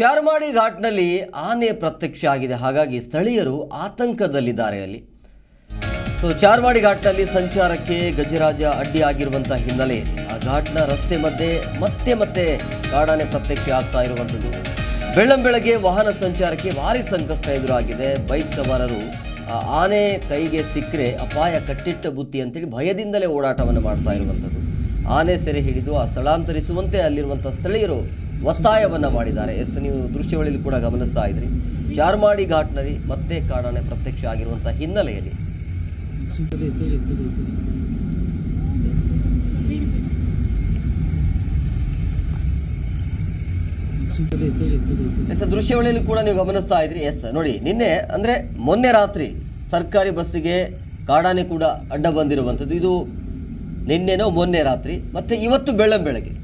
ಚಾರ್ಮಾಡಿ ಘಾಟ್ನಲ್ಲಿ ಆನೆ ಪ್ರತ್ಯಕ್ಷ ಆಗಿದೆ. ಹಾಗಾಗಿ ಸ್ಥಳೀಯರು ಆತಂಕದಲ್ಲಿದ್ದಾರೆ ಅಲ್ಲಿ. ಸೊ, ಚಾರ್ಮಾಡಿ ಘಾಟ್ನಲ್ಲಿ ಸಂಚಾರಕ್ಕೆ ಗಜರಾಜ ಅಡ್ಡಿ ಹಿನ್ನೆಲೆಯಲ್ಲಿ ಆ ಘಾಟ್ನ ರಸ್ತೆ ಮಧ್ಯೆ ಮತ್ತೆ ಮತ್ತೆ ಕಾಡಾನೆ ಪ್ರತ್ಯಕ್ಷ ಆಗ್ತಾ ಇರುವಂಥದ್ದು. ಬೆಳ್ಳಂಬೆಳಗ್ಗೆ ವಾಹನ ಸಂಚಾರಕ್ಕೆ ಭಾರಿ ಸಂಕಷ್ಟ ಎದುರಾಗಿದೆ. ಬೈಕ್ ಸವಾರರು, ಆ ಆನೆ ಕೈಗೆ ಸಿಕ್ಕರೆ ಅಪಾಯ ಕಟ್ಟಿಟ್ಟ ಬುತ್ತಿ ಅಂತೇಳಿ ಭಯದಿಂದಲೇ ಓಡಾಟವನ್ನು ಮಾಡ್ತಾ ಇರುವಂಥದ್ದು. ಆನೆ ಸೆರೆ ಹಿಡಿದು ಆ ಸ್ಥಳಾಂತರಿಸುವಂತೆ ಅಲ್ಲಿರುವಂಥ ಸ್ಥಳೀಯರು ಒತ್ತಾಯವನ್ನ ಮಾಡಿದ್ದಾರೆ. ಎಸ್, ನೀವು ದೃಶ್ಯವಳಿಯಲ್ಲಿ ಕೂಡ ಗಮನಿಸ್ತಾ ಇದ್ರಿ. ಚಾರ್ಮಾಡಿ ಘಾಟ್ನಲ್ಲಿ ಮತ್ತೆ ಕಾಡಾನೆ ಪ್ರತ್ಯಕ್ಷ ಆಗಿರುವಂಥ ಹಿನ್ನೆಲೆಯಲ್ಲಿ. ಎಸ್ ದೃಶ್ಯವಳಿಯಲ್ಲಿ ಕೂಡ ನೀವು ಗಮನಿಸ್ತಾ ಇದ್ರಿ. ಎಸ್, ನೋಡಿ, ನಿನ್ನೆ ಅಂದ್ರೆ ಮೊನ್ನೆ ರಾತ್ರಿ ಸರ್ಕಾರಿ ಬಸ್ಸಿಗೆ ಕಾಡಾನೆ ಕೂಡ ಅಡ್ಡ ಬಂದಿರುವಂಥದ್ದು. ಇದು ನಿನ್ನೆನೋ ಮೊನ್ನೆ ರಾತ್ರಿ, ಮತ್ತು ಇವತ್ತು ಬೆಳ್ಳಂ ಬೆಳಗ್ಗೆ.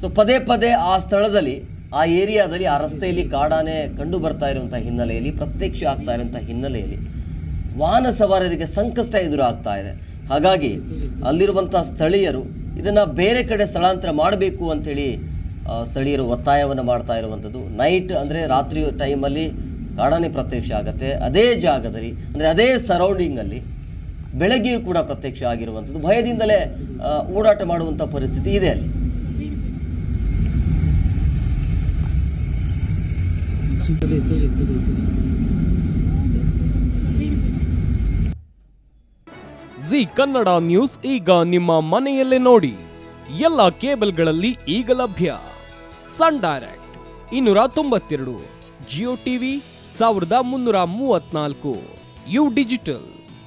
ಸೊ ಪದೇ ಪದೇ ಆ ಸ್ಥಳದಲ್ಲಿ, ಆ ಏರಿಯಾದಲ್ಲಿ, ಆ ರಸ್ತೆಯಲ್ಲಿ ಕಾಡಾನೆ ಕಂಡು ಬರ್ತಾ ಇರುವಂಥ ಹಿನ್ನೆಲೆಯಲ್ಲಿ, ಪ್ರತ್ಯಕ್ಷ ಆಗ್ತಾ ಇರುವಂಥ ಹಿನ್ನೆಲೆಯಲ್ಲಿ ವಾಹನ ಸವಾರರಿಗೆ ಸಂಕಷ್ಟ ಎದುರಾಗ್ತಾ ಇದೆ. ಹಾಗಾಗಿ, ಅಲ್ಲಿರುವಂಥ ಸ್ಥಳೀಯರು ಇದನ್ನು ಬೇರೆ ಕಡೆ ಸ್ಥಳಾಂತರ ಮಾಡಬೇಕು ಅಂಥೇಳಿ ಸ್ಥಳೀಯರು ಒತ್ತಾಯವನ್ನು ಮಾಡ್ತಾ ಇರುವಂಥದ್ದು. ನೈಟ್ ಅಂದರೆ ರಾತ್ರಿ ಟೈಮಲ್ಲಿ ಕಾಡಾನೆ ಪ್ರತ್ಯಕ್ಷ ಆಗುತ್ತೆ. ಅದೇ ಜಾಗದಲ್ಲಿ, ಅಂದರೆ ಅದೇ ಸರೌಂಡಿಂಗಲ್ಲಿ ಬೆಳಗ್ಗೆಯೂ ಕೂಡ ಪ್ರತ್ಯಕ್ಷ ಆಗಿರುವಂಥದ್ದು. ಭಯದಿಂದಲೇ ಓಡಾಟ ಮಾಡುವಂಥ ಪರಿಸ್ಥಿತಿ ಇದೆ ಅಲ್ಲಿ. ಜಿ ಕನ್ನಡ ನ್ಯೂಸ್ ಈಗ ನಿಮ್ಮ ಮನೆಯಲ್ಲೇ ನೋಡಿ. ಎಲ್ಲ ಕೇಬಲ್ಗಳಲ್ಲಿ ಈಗ ಲಭ್ಯ. ಸನ್ ಡೈರೆಕ್ಟ್ ಇನ್ನೂರ ತೊಂಬತ್ತೆರಡು, ಜಿಯೋ ಟಿವಿ ಸಾವಿರದ ಮುನ್ನೂರ ಮೂವತ್ನಾಲ್ಕು ಯು ಡಿಜಿಟಲ್.